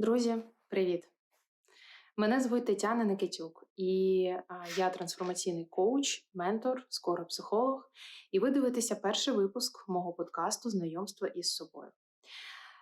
Друзі, привіт! Мене звуть Тетяна Никитюк, і я трансформаційний коуч, ментор, скоро психолог. І ви дивитеся перший випуск мого подкасту Знайомство із собою.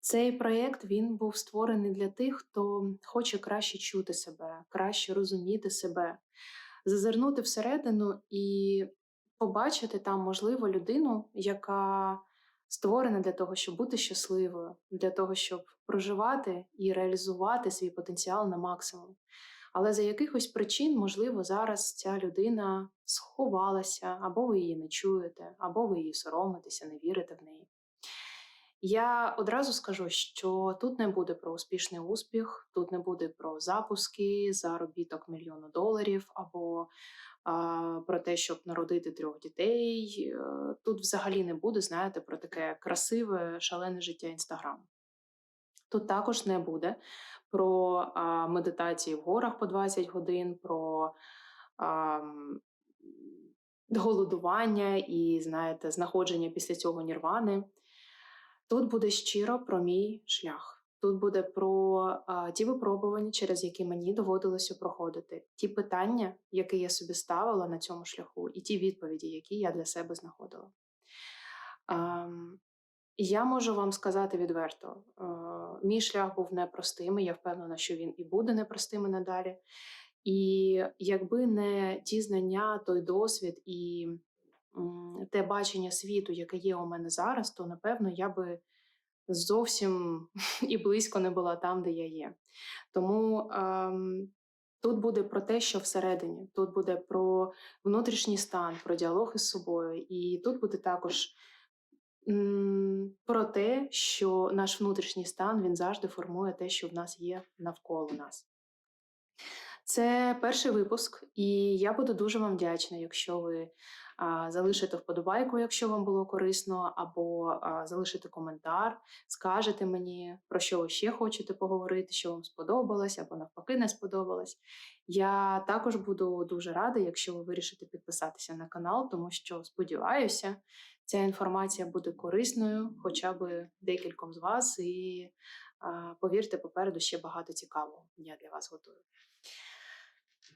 Цей проєкт він був створений для тих, хто хоче краще чути себе, краще розуміти себе, зазирнути всередину і побачити там, можливо, людину, яка створена для того, щоб бути щасливою, для того, щоб проживати і реалізувати свій потенціал на максимум. Але за якихось причин, можливо, зараз ця людина сховалася, або ви її не чуєте, або ви її соромитеся, не вірите в неї. Я одразу скажу, що тут не буде про успішний успіх, тут не буде про запуски, заробіток мільйону доларів або про те, щоб народити трьох дітей. Е, тут взагалі не буде, знаєте, про таке красиве, шалене життя інстаграму. Тут також не буде про медитації в горах по 20 годин, про голодування і, знаєте, знаходження після цього нірвани. Тут буде щиро про мій шлях. Тут буде про а, ті випробування, через які мені доводилося проходити, ті питання, які я собі ставила на цьому шляху, і ті відповіді, які я для себе знаходила. А, я можу вам сказати відверто: а, мій шлях був непростим, і я впевнена, що він і буде непростим і надалі. І якби не ті знання, той досвід і те бачення світу, яке є у мене зараз, то напевно я би зовсім і близько не була там, де я є. Тому ем, тут буде про те, що всередині, тут буде про внутрішній стан, про діалог із собою, і тут буде також. Про те, що наш внутрішній стан він завжди формує те, що в нас є навколо нас. Це перший випуск, і я буду дуже вам вдячна, якщо ви залишите вподобайку, якщо вам було корисно, або залишите коментар, скажете мені, про що ви ще хочете поговорити, що вам сподобалось, або навпаки не сподобалось. Я також буду дуже рада, якщо ви вирішите підписатися на канал, тому що сподіваюся, ця інформація буде корисною, хоча б декільком з вас, і повірте, попереду ще багато цікавого я для вас готую.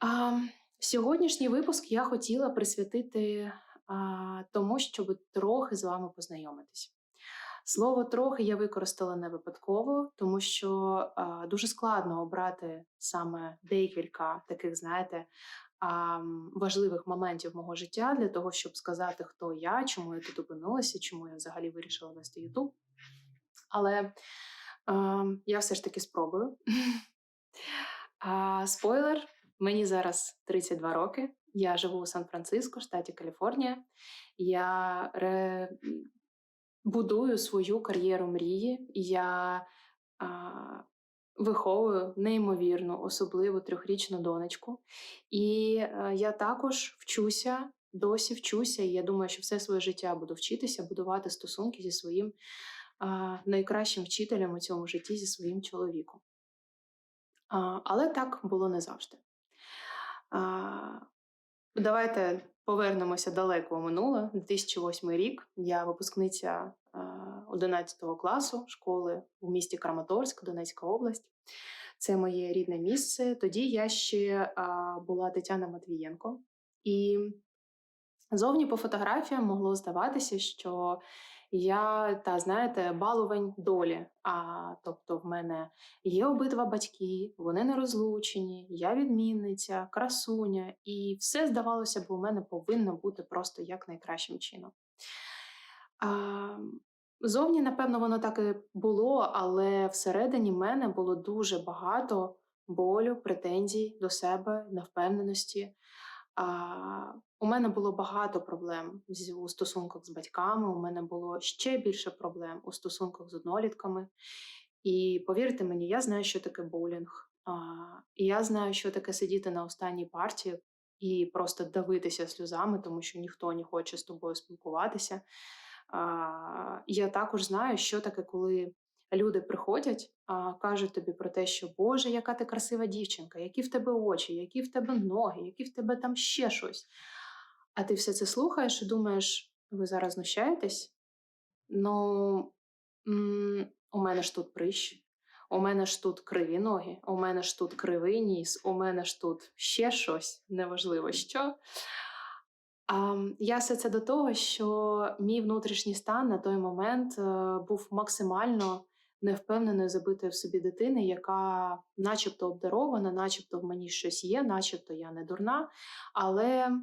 А, Сьогоднішній випуск я хотіла присвятити а, тому, щоб трохи з вами познайомитись. Слово трохи я використала не випадково, тому що а, дуже складно обрати саме декілька таких, знаєте, а, важливих моментів мого життя для того, щоб сказати, хто я, чому я тут опинилася, чому я взагалі вирішила вести Ютуб. Але а, я все ж таки спробую. А, Спойлер. Мені зараз 32 роки. Я живу у Сан-Франциско, штаті Каліфорнія. Я ре... будую свою кар'єру мрії. Я а, виховую неймовірну, особливу трьохрічну донечку. І а, я також вчуся, досі вчуся, і я думаю, що все своє життя буду вчитися, будувати стосунки зі своїм а, найкращим вчителем у цьому житті зі своїм чоловіком. А, Але так було не завжди. Давайте повернемося далеко у минуле. 2008 рік. Я випускниця 11 класу школи у місті Краматорськ, Донецька область. Це моє рідне місце. Тоді я ще була Тетяна Матвієнко, і зовні по фотографіям могло здаватися, що я та знаєте, балувань долі. А тобто, в мене є обидва батьки, вони не розлучені, я відмінниця, красуня, і все здавалося б, у мене повинно бути просто як найкращим чином. А, Зовні, напевно, воно так і було, але всередині мене було дуже багато болю, претензій до себе, невпевненості. А, У мене було багато проблем у стосунках з батьками. У мене було ще більше проблем у стосунках з однолітками. І повірте мені, я знаю, що таке боулінг. А, І я знаю, що таке сидіти на останній парті і просто давитися сльозами, тому що ніхто не хоче з тобою спілкуватися. А, Я також знаю, що таке, коли люди приходять, а, кажуть тобі про те, що Боже, яка ти красива дівчинка, які в тебе очі, які в тебе ноги, які в тебе там ще щось. А ти все це слухаєш і думаєш, ви зараз знущаєтесь? Ну, у мене ж тут прищ, у мене ж тут криві ноги, у мене ж тут кривий ніс, у мене ж тут ще щось, неважливо що. А, я все це до того, що мій внутрішній стан на той момент е, був максимально невпевненою забитою в собі дитини, яка начебто обдарована, начебто в мені щось є, начебто я не дурна. Але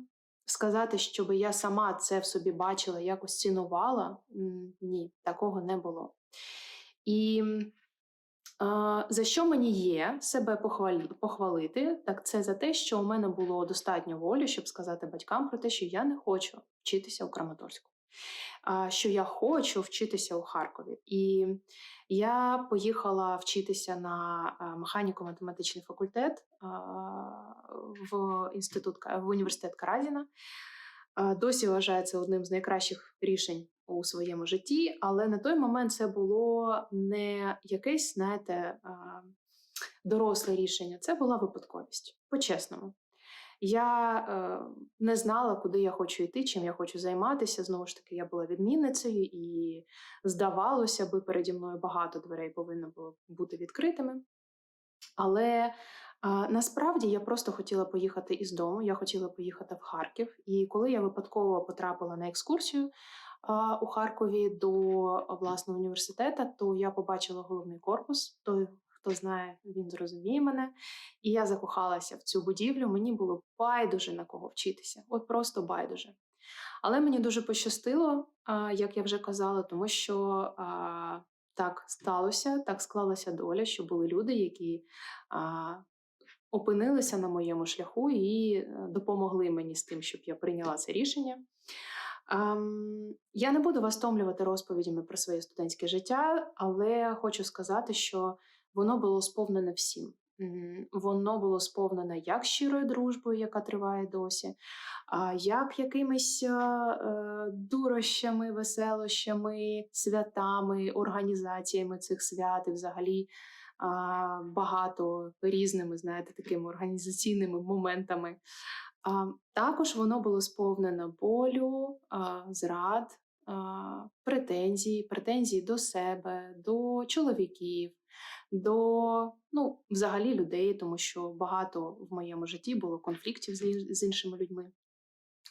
сказати, щоб я сама це в собі бачила, якось цінувала, ні, такого не було. І за що мені є себе похвалити, так це за те, що у мене було достатньо волі, щоб сказати батькам про те, що я не хочу вчитися у Краматорську, що я хочу вчитися у Харкові. І я поїхала вчитися на механіко-математичний факультет в інститут в університет Каразіна. Досі вважається одним з найкращих рішень у своєму житті, але на той момент це було не якесь, знаєте, доросле рішення. Це була випадковість. По-чесному. Я е, не знала, куди я хочу йти, чим я хочу займатися. Знову ж таки, я була відмінницею, і здавалося би, переді мною багато дверей повинно було бути відкритими. Але а, насправді я просто хотіла поїхати із дому. Я хотіла поїхати в Харків. І коли я випадково потрапила на екскурсію а, у Харкові до власного університету, то я побачила головний корпус. Той, хто знає, він зрозуміє мене. І я закохалася в цю будівлю. Мені було байдуже на кого вчитися. От просто байдуже. Але мені дуже пощастило, як я вже казала, тому що так сталося, так склалася доля, що були люди, які опинилися на моєму шляху і е, допомогли мені з тим, щоб я прийняла це рішення. Ам, Я не буду вас втомлювати розповідями про своє студентське життя, але хочу сказати, що воно було сповнене всім. Воно було сповнене як щирою дружбою, яка триває досі, а як якимись е, дурощами, веселощами, святами, організаціями цих свят і взагалі багато різними, знаєте, такими організаційними моментами. Також воно було сповнено болю, зрад, а, претензій, претензій до себе, до чоловіків, до ну, взагалі людей, тому що багато в моєму житті було конфліктів з іншими людьми.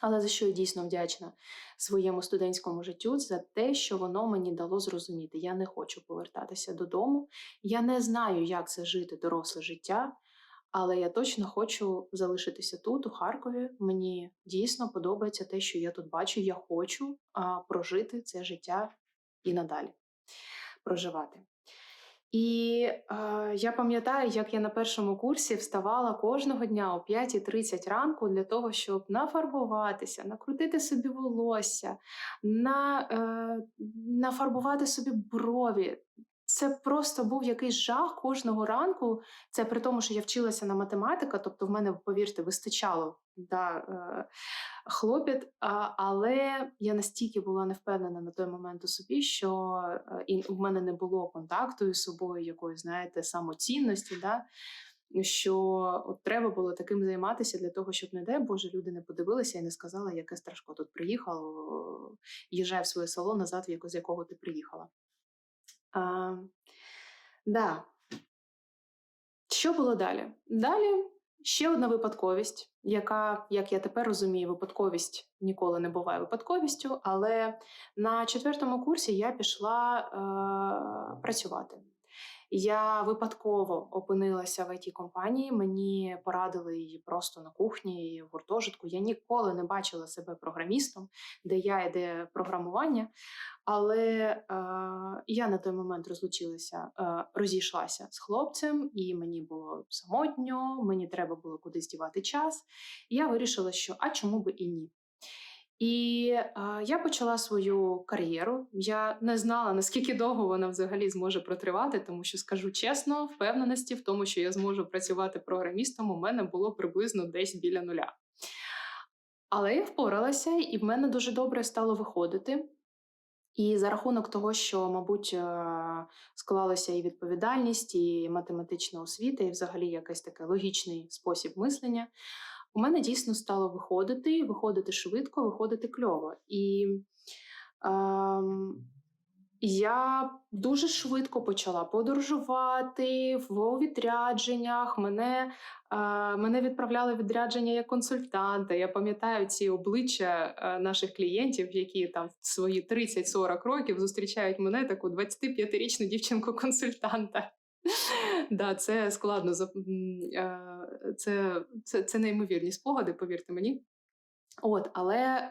Але за що я дійсно вдячна своєму студентському життю за те, що воно мені дало зрозуміти. Я не хочу повертатися додому. Я не знаю, як це жити доросле життя, але я точно хочу залишитися тут, у Харкові. Мені дійсно подобається те, що я тут бачу. Я хочу а, прожити це життя і надалі проживати. І е, я пам'ятаю, як я на першому курсі вставала кожного дня о 5.30 ранку для того, щоб нафарбуватися, накрутити собі волосся, на, е, нафарбувати собі брові. Це просто був якийсь жах кожного ранку. Це при тому, що я вчилася на математика, тобто в мене, повірте, вистачало да, е, хлопіт. Але я настільки була не впевнена на той момент у собі, що е, і в мене не було контакту із собою, якоїсь, знаєте, самоцінності. Да? Що от треба було таким займатися для того, щоб, не дай Боже, люди не подивилися і не сказали, яке страшко тут приїхало, їжджай в своє село назад, з якого ти приїхала. А, да. Що було далі? Далі ще одна випадковість, яка, як я тепер розумію, випадковість ніколи не буває випадковістю, але на четвертому курсі я пішла е, працювати. Я випадково опинилася в it компанії мені порадили її просто на кухні в гуртожитку. Я ніколи не бачила себе програмістом, де я і де програмування. Але е, я на той момент розлучилася, е, розійшлася з хлопцем, і мені було самотньо, мені треба було кудись дівати час. І я вирішила, що а чому би і ні. І е, я почала свою кар'єру. Я не знала, наскільки довго вона взагалі зможе протривати, тому що скажу чесно, впевненості в тому, що я зможу працювати програмістом, у мене було приблизно десь біля нуля. Але я впоралася, і в мене дуже добре стало виходити. І за рахунок того, що, мабуть, склалася і відповідальність, і математична освіта, і взагалі якийсь такий логічний спосіб мислення, у мене дійсно стало виходити, виходити швидко, виходити кльово. І ем, Я дуже швидко почала подорожувати в відрядженнях. Мене, а, мене відправляли відрядження як консультанта. Я пам'ятаю ці обличчя наших клієнтів, які там свої 30-40 років зустрічають мене, таку 25-річну дівчинку-консультанта. Да, це складно це, це, це неймовірні спогади, повірте мені. От, але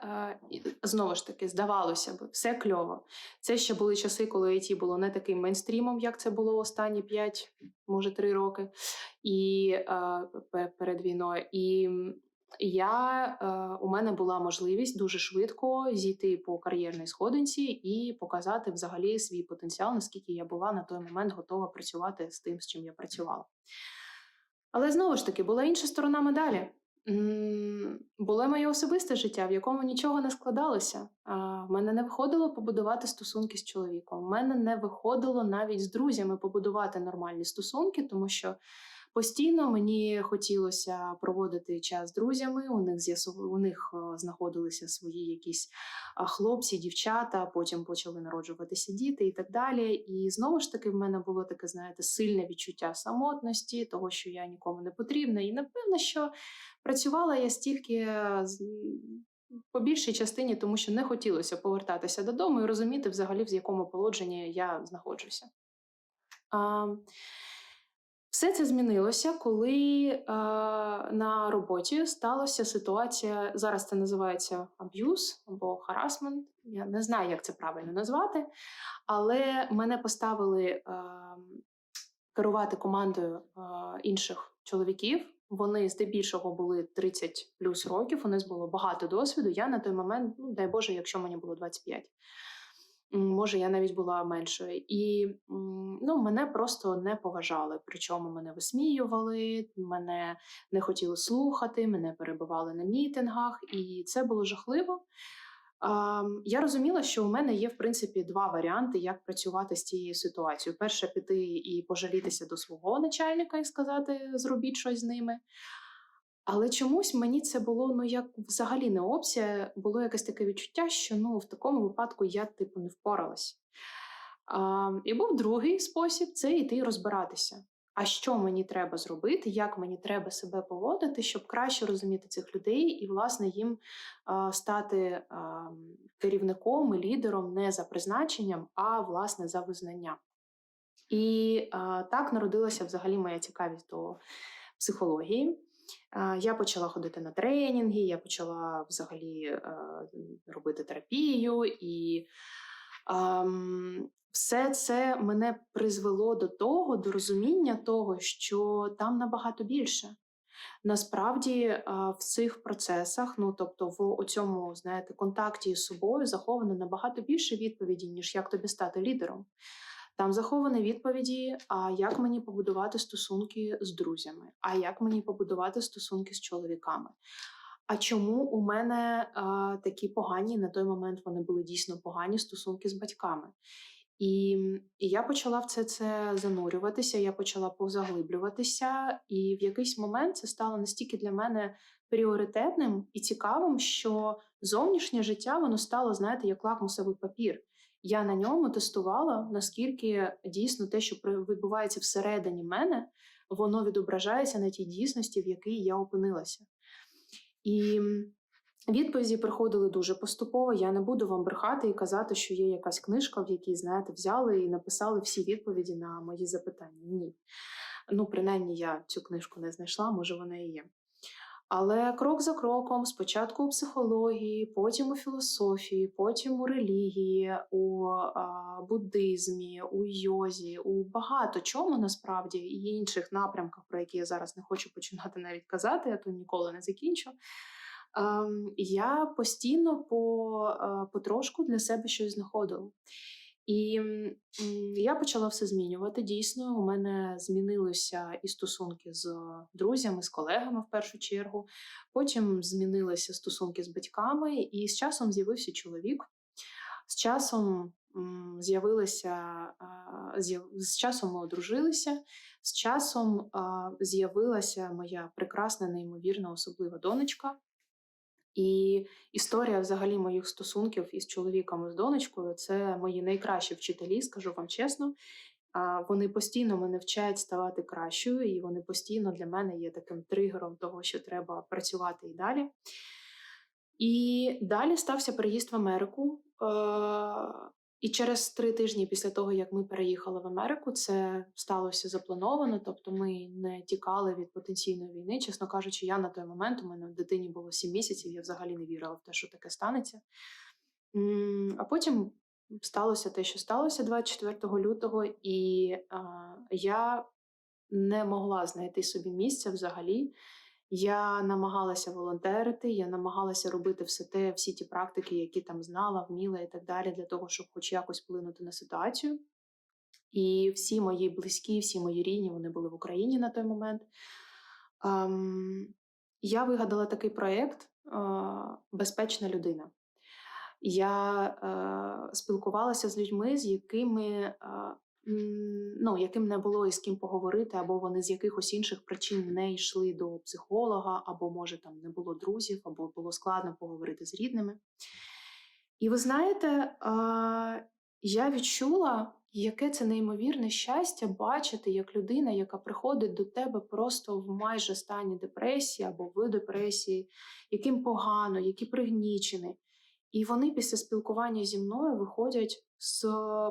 знову ж таки, здавалося б, все кльово. Це ще були часи, коли IT було не таким мейнстрімом, як це було останні 5, може 3 роки, і перед війною. І я, е, у мене була можливість дуже швидко зійти по кар'єрній сходинці і показати взагалі свій потенціал, наскільки я була на той момент готова працювати з тим, з чим я працювала. Але знову ж таки, була інша сторона медалі. Було моє особисте життя, в якому нічого не складалося. В мене не виходило побудувати стосунки з чоловіком. В мене не виходило навіть з друзями побудувати нормальні стосунки, тому що постійно мені хотілося проводити час з друзями. У них у них е, знаходилися свої якісь хлопці, дівчата. Потім почали народжуватися діти і так далі. І знову ж таки, в мене було таке, знаєте, сильне відчуття самотності, того, що я нікому не потрібна. І напевно, що працювала я стільки е, по більшій частині, тому що не хотілося повертатися додому і розуміти взагалі, в якому положенні я знаходжуся. А, все це змінилося, коли е, на роботі сталася ситуація. Зараз це називається аб'юз або харасмент. Я не знаю, як це правильно назвати, але мене поставили е, керувати командою е, інших чоловіків. Вони здебільшого були 30 плюс років. У них було багато досвіду. Я на той момент, ну дай Боже, якщо мені було 25. Може, я навіть була меншою, і ну, мене просто не поважали. Причому мене висміювали, мене не хотіли слухати, мене перебивали на мітингах, і це було жахливо. Я розуміла, що у мене є в принципі два варіанти, як працювати з цією ситуацією. Перше, піти і пожалітися до свого начальника і сказати, зробіть щось з ними. Але чомусь мені це було ну як взагалі не опція. Було якесь таке відчуття, що ну в такому випадку я типу не впоралась. А, і був другий спосіб це йти розбиратися. А що мені треба зробити, як мені треба себе поводити, щоб краще розуміти цих людей і, власне, їм а, стати а, керівником і лідером не за призначенням, а власне за визнанням. І а, так народилася взагалі моя цікавість до психології. Я почала ходити на тренінги, я почала взагалі е, робити терапію, і все це мене призвело до того, до розуміння того, що там набагато більше. Насправді в цих процесах, ну тобто в цьому, контакті з собою заховано набагато більше відповіді, ніж як тобі стати лідером. Там заховані відповіді, а як мені побудувати стосунки з друзями, а як мені побудувати стосунки з чоловіками. А чому у мене а, такі погані на той момент вони були дійсно погані стосунки з батьками? І, і я почала в це це занурюватися, я почала позаглиблюватися, і в якийсь момент це стало настільки для мене пріоритетним і цікавим, що зовнішнє життя воно стало, знаєте, як лакмусовий папір. Я на ньому тестувала, наскільки дійсно те, що відбувається всередині мене, воно відображається на тій дійсності, в якій я опинилася. І відповіді приходили дуже поступово. Я не буду вам брехати і казати, що є якась книжка, в якій, знаєте, взяли і написали всі відповіді на мої запитання. Ні. Ну, принаймні, я цю книжку не знайшла, може, вона і є. Але крок за кроком, спочатку у психології, потім у філософії, потім у релігії, у а, буддизмі, у йозі, у багато чому насправді і інших напрямках, про які я зараз не хочу починати навіть казати, я то ніколи не закінчу. Ем, я постійно по, е, потрошку для себе щось знаходила. І я почала все змінювати. Дійсно, у мене змінилися і стосунки з друзями, з колегами в першу чергу. Потім змінилися стосунки з батьками, і з часом з'явився чоловік. З часом з'явилися з часом ми одружилися. З часом з'явилася моя прекрасна, неймовірна, особлива донечка. І історія взагалі моїх стосунків із чоловіком і з донечкою це мої найкращі вчителі, скажу вам чесно. Вони постійно мене вчать ставати кращою, і вони постійно для мене є таким тригером того, що треба працювати і далі. І далі стався переїзд в Америку. І через три тижні після того, як ми переїхали в Америку, це сталося заплановано. Тобто ми не тікали від потенційної війни. Чесно кажучи, я на той момент у мене в дитині було сім місяців, я взагалі не вірила в те, що таке станеться. А потім сталося те, що сталося 24 лютого, і а, я не могла знайти собі місця взагалі. Я намагалася волонтерити, я намагалася робити все те, всі ті практики, які там знала, вміла і так далі, для того, щоб хоч якось вплинути на ситуацію. І всі мої близькі, всі мої рідні, вони були в Україні на той момент. Ем, я вигадала такий проєкт е, Безпечна людина. Я е, спілкувалася з людьми, з якими е, ну, яким не було із ким поговорити, або вони з якихось інших причин не йшли до психолога, або, може, там не було друзів, або було складно поговорити з рідними. І ви знаєте, я відчула, яке це неймовірне щастя бачити, як людина, яка приходить до тебе просто в майже стані депресії або в депресії, яким погано, які пригнічені. І вони після спілкування зі мною виходять з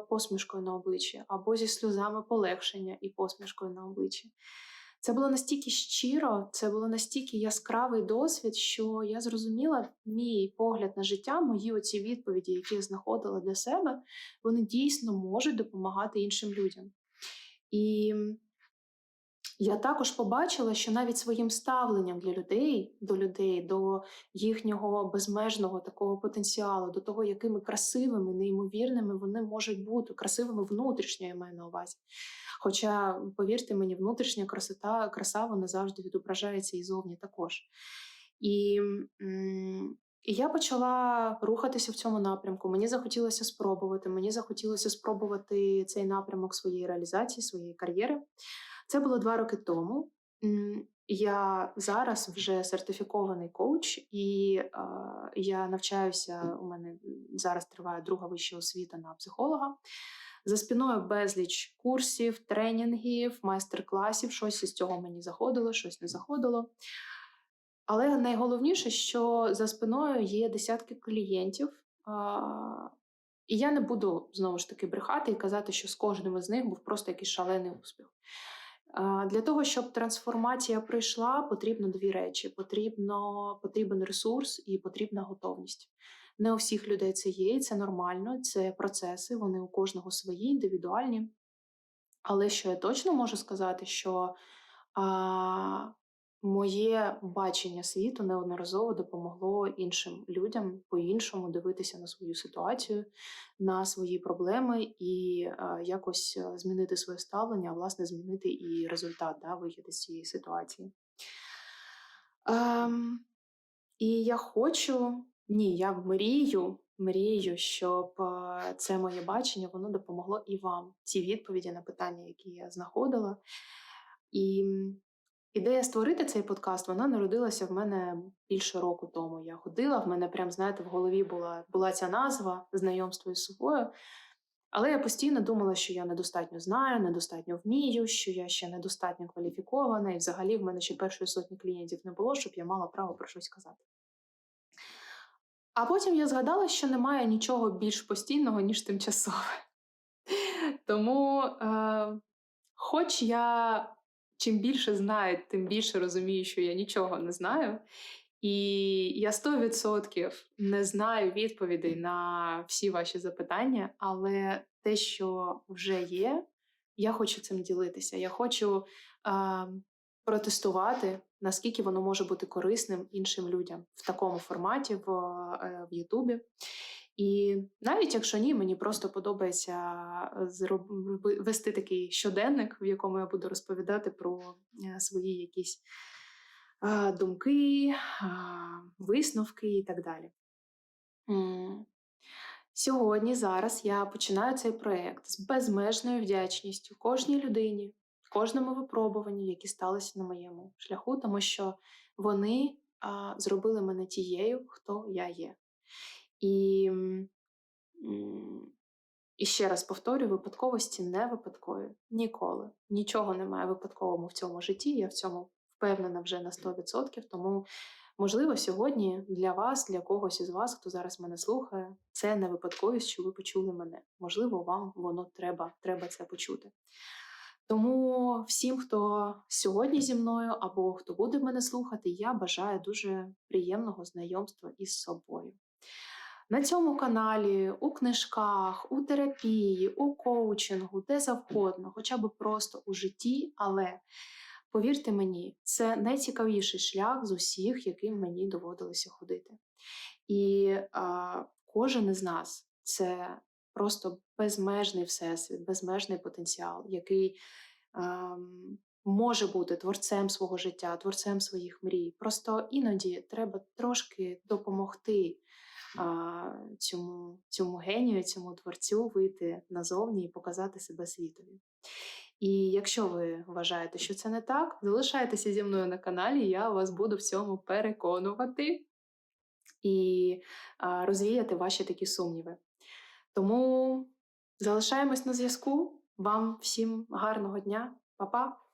посмішкою на обличчі або зі сльозами полегшення і посмішкою на обличчі. Це було настільки щиро, це було настільки яскравий досвід, що я зрозуміла мій погляд на життя, мої оці відповіді, які я знаходила для себе, вони дійсно можуть допомагати іншим людям. І я також побачила, що навіть своїм ставленням для людей, до людей, до їхнього безмежного такого потенціалу, до того, якими красивими, неймовірними вони можуть бути, красивими внутрішньо я маю на увазі. Хоча, повірте мені, внутрішня красота, краса вона завжди відображається і зовні також. І, і я почала рухатися в цьому напрямку. Мені захотілося спробувати. Мені захотілося спробувати цей напрямок своєї реалізації, своєї кар'єри. Це було два роки тому. Я зараз вже сертифікований коуч, і е, я навчаюся. У мене зараз триває друга вища освіта на психолога. За спиною безліч курсів, тренінгів, майстер-класів. Щось із цього мені заходило, щось не заходило. Але найголовніше, що за спиною є десятки клієнтів. І я не буду знову ж таки брехати і казати, що з кожним із них був просто якийсь шалений успіх. Для того, щоб трансформація прийшла, потрібно дві речі: потрібно, потрібен ресурс і потрібна готовність. Не у всіх людей це є, і це нормально, це процеси, вони у кожного свої, індивідуальні. Але що я точно можу сказати, що а, моє бачення світу неодноразово допомогло іншим людям по-іншому дивитися на свою ситуацію, на свої проблеми і а, якось змінити своє ставлення, а власне змінити і результат да, вихід із цієї ситуації. Ем, І я хочу ні, я мрію, мрію, щоб це моє бачення воно допомогло і вам. Ці відповіді на питання, які я знаходила. І ідея створити цей подкаст вона народилася в мене більше року тому. Я ходила, в мене прям, знаєте, в голові була, була ця назва знайомство із собою. Але я постійно думала, що я недостатньо знаю, недостатньо вмію, що я ще недостатньо кваліфікована, і взагалі в мене ще першої сотні клієнтів не було, щоб я мала право про щось казати. А потім я згадала, що немає нічого більш постійного, ніж тимчасове. Тому, е, хоч я чим більше знаю, тим більше розумію, що я нічого не знаю. І я 100% не знаю відповідей на всі ваші запитання, але те, що вже є, я хочу цим ділитися. Я хочу е, протестувати, наскільки воно може бути корисним іншим людям в такому форматі в е, Ютубі. І навіть якщо ні, мені просто подобається вести такий щоденник, в якому я буду розповідати про е, свої якісь думки, висновки і так далі. Сьогодні, зараз я починаю цей проєкт з безмежною вдячністю кожній людині, кожному випробуванню, які сталися на моєму шляху, тому що вони а, зробили мене тією, хто я є. І, і ще раз повторюю, випадковості не випадкові. Ніколи. Нічого немає випадковому в цьому житті. Я в цьому впевнена вже на 100%. Тому, можливо, сьогодні для вас, для когось із вас, хто зараз мене слухає, це не випадковість, що ви почули мене. Можливо, вам воно треба, треба це почути. Тому всім, хто сьогодні зі мною або хто буде мене слухати, я бажаю дуже приємного знайомства із собою. На цьому каналі, у книжках, у терапії, у коучингу, де завгодно, хоча б просто у житті, але повірте мені, це найцікавіший шлях з усіх, яким мені доводилося ходити. І а, кожен із нас це просто безмежний всесвіт, безмежний потенціал, який ем, може бути творцем свого життя, творцем своїх мрій. Просто іноді треба трошки допомогти цьому, цьому генію, цьому творцю вийти назовні і показати себе світові. І якщо ви вважаєте, що це не так, залишайтеся зі мною на каналі, я вас буду в цьому переконувати і розвіяти ваші такі сумніви. Тому залишаємось на зв'язку. Вам всім гарного дня, Па-па!